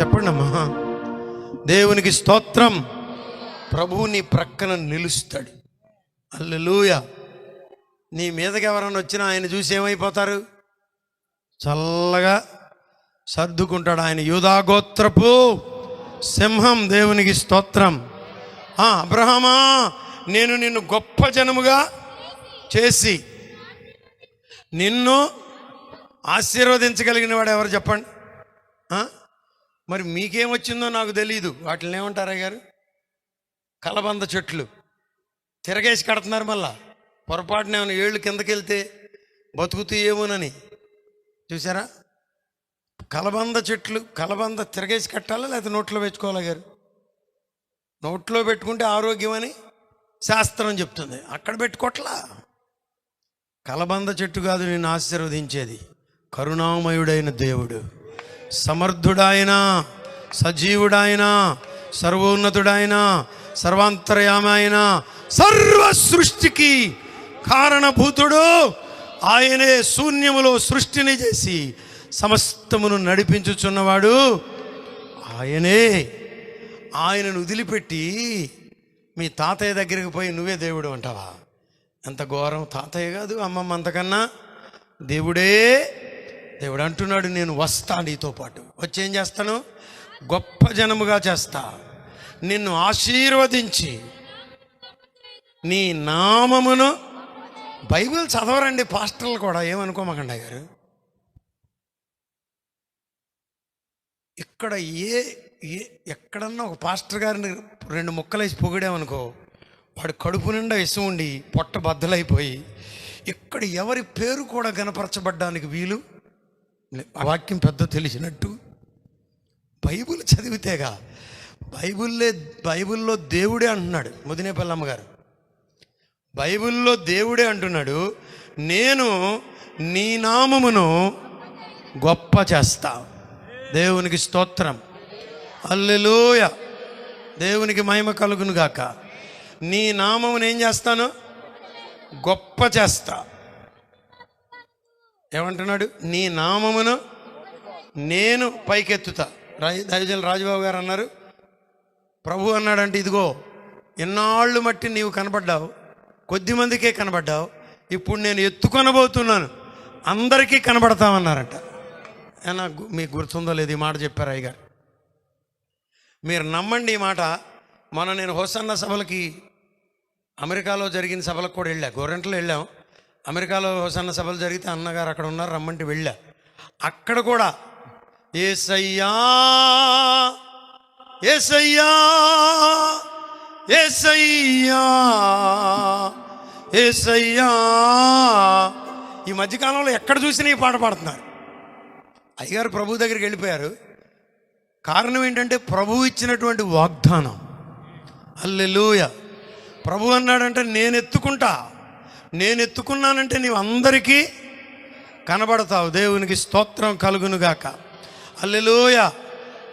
చెప్పండి అమ్మా దేవునికి స్తోత్రం. ప్రభువు నీ ప్రక్కన నిలుస్తాడు. అల్లెలూయ. నీ మీదకి ఎవరైనా వచ్చినా ఆయన చూసి ఏమైపోతారు? చల్లగా సర్దుకుంటాడు ఆయన. యూధాగోత్రపు సింహం దేవునికి స్తోత్రం. ఆ, అబ్రహమా నేను నిన్ను గొప్ప జనముగా చేసి నిన్ను ఆశీర్వదించగలిగిన వాడు ఎవరు చెప్పండి? మరి మీకేమొచ్చిందో నాకు తెలియదు వాటిని ఏమంటారా గారు కలబంద చెట్లు. తిరగేసి కడుతున్నారు మళ్ళా. పొరపాటున ఏమైనా ఏళ్ళు కిందకెళ్తే బతుకుతూ ఏమోనని. చూసారా కలబంద చెట్లు కలబంద తిరగేసి కట్టాలా లేకపోతే నోట్లో పెట్టుకోవాలా గారు నోట్లో పెట్టుకుంటే ఆరోగ్యం అని శాస్త్రం చెప్తుంది. అక్కడ పెట్టుకోట్లా. కలబంద చెట్టు కాదు నేను ఆశీర్వదించేది. కరుణామయుడైన దేవుడు. సమర్థుడాయన సజీవుడాయన సర్వోన్నతుడాయన సర్వాంతర్యామైన సర్వ సృష్టికి కారణభూతుడు. ఆయనే శూన్యములో సృష్టిని చేసి సమస్తమును నడిపించుచున్నవాడు ఆయనే. ఆయనను వదిలిపెట్టి మీ తాతయ్య దగ్గరికి పోయి నువ్వే దేవుడు అంటావా? ఎంత ఘోరం. తాతయ్య కాదు అమ్మమ్మ అంతకన్నా దేవుడే దేవుడు అంటున్నాడు నేను వస్తా నీతో పాటు. వచ్చి ఏం చేస్తాను? గొప్ప జనముగా చేస్తా. నిన్ను ఆశీర్వదించి నీ నామమును బైబిల్ చదవరండి పాస్టర్లు కూడా ఏమనుకోమకండి గారు ఇక్కడ ఏ ఏ ఎక్కడన్నా ఒక పాస్టర్ గారిని రెండు ముక్కలేసి పొగిడామనుకో వాడు కడుపు నిండా ఇసం ఉండి పొట్ట బద్దలైపోయి ఇక్కడ ఎవరి పేరు కూడా గనపరచబడ్డానికి వీలు? వాక్యం పెద్ద తెలిసినట్టు బైబిల్ చదివితేగా బైబుల్లే బైబిల్లో దేవుడే అంటున్నాడు ముదినేపల్లి అమ్మగారు బైబిల్లో దేవుడే అంటున్నాడు నేను నీ నామమును గొప్ప చేస్తా. దేవునికి స్తోత్రం. అల్లెలోయ దేవునికి మహిమ కలుగును గాక నీ నామమును ఏం చేస్తాను? గొప్ప చేస్తా. ఏమంటున్నాడు? నీ నామమును నేను పైకెత్తుతా. రాజ దైవజన రాజుబాబు గారు అన్నారు. ప్రభు అన్నాడంటే ఇదిగో ఎన్నాళ్ళు మట్టి నీవు కనబడ్డావు కొద్దిమందికే కనబడ్డావు ఇప్పుడు నేను ఎత్తుకొనబోతున్నాను అందరికీ కనబడతామన్నారంట. ఏనా గు- మీకు గుర్తుందో లేదు ఈ మాట చెప్పారు అయ్యగారు. మీరు నమ్మండి ఈ మాట. మన నేను హోసన్న సభలకి అమెరికాలో జరిగిన సభలకు కూడా వెళ్ళా గోరెంట్లో వెళ్ళాం. అమెరికాలో సన్న సభలు జరిగితే అన్నగారు అక్కడ ఉన్నారు రమ్మంటే వెళ్ళా. అక్కడ కూడా ఏసయ్యా ఏసయ్యా ఏసయ్యా ఏసయ్యా. ఈ మధ్యకాలంలో ఎక్కడ చూసినా ఈ పాట పాడుతున్నారు. అయ్యగారు ప్రభు దగ్గరికి వెళ్ళిపోయారు. కారణం ఏంటంటే ప్రభు ఇచ్చినటువంటి వాగ్దానం. అల్లెలూయ. ప్రభు అన్నాడంటే నేను ఎత్తుకుంటా. నేను ఎత్తుకున్నానంటే నీవు అందరికీ కనబడతావు. దేవునికి స్తోత్రం కలుగునుగాక. అల్లెలోయ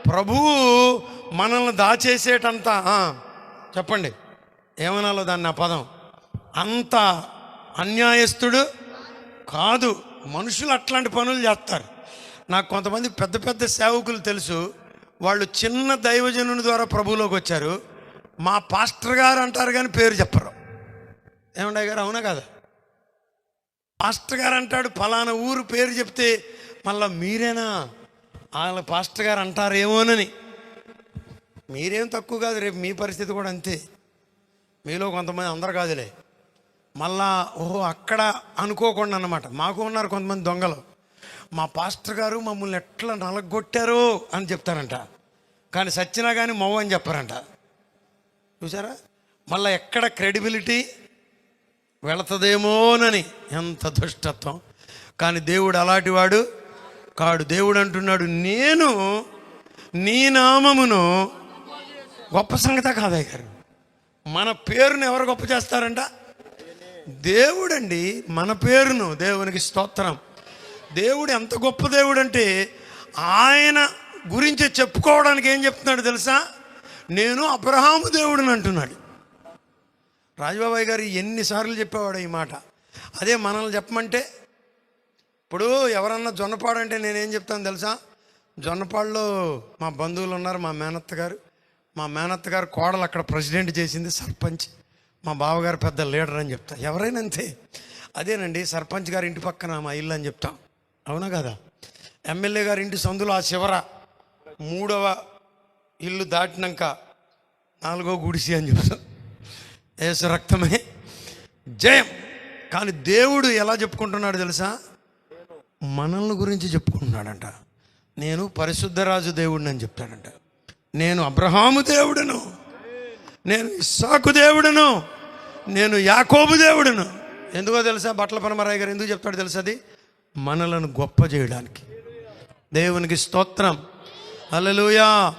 ప్రభువు మనల్ని దాచేసేటంత చెప్పండి. ఏమనాలో దాన్ని ఆ పదం? అంత అన్యాయస్తుడు కాదు. మనుషులు అట్లాంటి పనులు చేస్తారు. నాకు కొంతమంది పెద్ద పెద్ద సేవకులు తెలుసు. వాళ్ళు చిన్న దైవజనుని ద్వారా ప్రభువులోకి వచ్చారు. మా పాస్టర్ గారు అంటారు కానీ పేరు చెప్పరు. ఏమండే గారు అవునా కదా? పాస్టర్ గారు అంటాడు ఫలానా ఊరు పేరు చెప్తే మళ్ళా మీరేనా? వాళ్ళ పాస్టర్ గారు అంటారేమోనని. మీరేం తక్కువ కాదు రేపు మీ పరిస్థితి కూడా అంతే. మీలో కొంతమంది అందరు కాదులే. మళ్ళా ఓహో అక్కడ అనుకోకుండా అనమాట మాకు ఉన్నారు కొంతమంది దొంగలు. మా పాస్టర్ గారు మమ్మల్ని ఎట్లా నలగొట్టారు అని చెప్తారంట. కానీ సచ్చినా కానీ మవ్వ అని చెప్పారంట. చూసారా మళ్ళీ ఎక్కడ క్రెడిబిలిటీ వెళతదేమోనని ఎంత దుష్టత్వం. కానీ దేవుడు అలాంటివాడు కాడు. దేవుడు అంటున్నాడు నేను నీ నామమును గొప్ప సంగత కాదయ్య గారు. మన పేరును ఎవరు గొప్ప చేస్తారంట? దేవుడండి మన పేరును దేవునికి స్తోత్రం. దేవుడు ఎంత గొప్ప దేవుడు అంటే ఆయన గురించి చెప్పుకోవడానికి ఏం చెప్తున్నాడు తెలుసా? నేను అబ్రహాము దేవుడిని అంటున్నాడు. రాజబాబాయ్ గారు ఎన్నిసార్లు చెప్పేవాడు ఈ మాట? అదే మనల్ని చెప్పమంటే ఇప్పుడు ఎవరన్నా జొన్నపాడు అంటే నేనేం చెప్తాను తెలుసా? జొన్నపాడులో మా బంధువులు ఉన్నారు మా మేనత్త గారు. మా మేనత్త గారు కోడలు అక్కడ ప్రెసిడెంట్ చేసింది సర్పంచ్. మా బావగారు పెద్ద లీడర్ అని చెప్తా. ఎవరైనా అంతే. అదేనండి సర్పంచ్ గారి ఇంటి పక్కన మా ఇల్లు అని చెప్తాం. అవునా కదా? ఎమ్మెల్యే గారి ఇంటి సందులో ఆ చివర మూడవ ఇల్లు దాటినాక నాలుగో గుడిసి అని చెప్తాం. ఏసు రక్తమే. జయం. కానీ దేవుడు ఎలా చెప్పుకుంటున్నాడు తెలుసా? మనల్ని గురించి చెప్పుకుంటున్నాడంట. నేను పరిశుద్ధరాజు దేవుడిని అని చెప్తాడంట. నేను అబ్రహాము దేవుడును. నేను ఇస్సాకు దేవుడును. నేను యాకోబు దేవుడును. ఎందుకో తెలుసా? బట్టల పరమరాయ్ గారు ఎందుకు చెప్తాడు తెలుసా అది? మనలను గొప్ప చేయడానికి. దేవునికి స్తోత్రం. అలలుయా